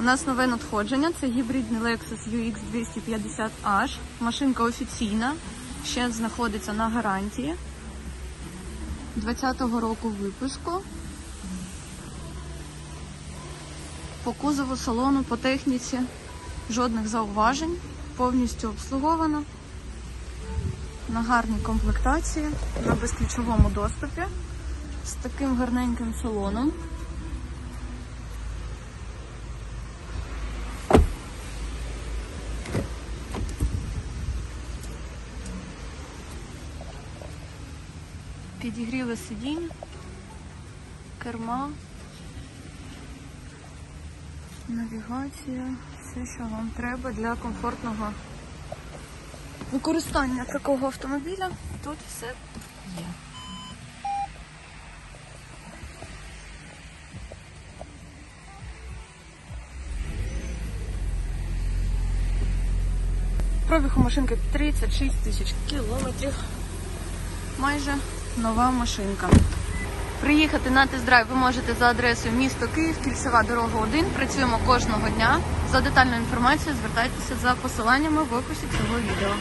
У нас нове надходження. Це гібридний Lexus UX 250H. Машинка офіційна, ще знаходиться на гарантії. 20-го року випуску. По кузову салону, по техніці жодних зауважень. Повністю обслуговано. На гарній комплектації, на безключовому доступі. З таким гарненьким салоном. Підігріли сидінь, керма, навігація, все, що вам треба для комфортного використання такого автомобіля. Тут все є. Пробіг у машинки 36 тисяч кілометрів. Майже нова машинка. Приїхати на тест-драйв ви можете за адресою місто Київ, Кільцева дорога 1. Працюємо кожного дня. За детальною інформацією звертайтеся за посиланнями в описі цього відео.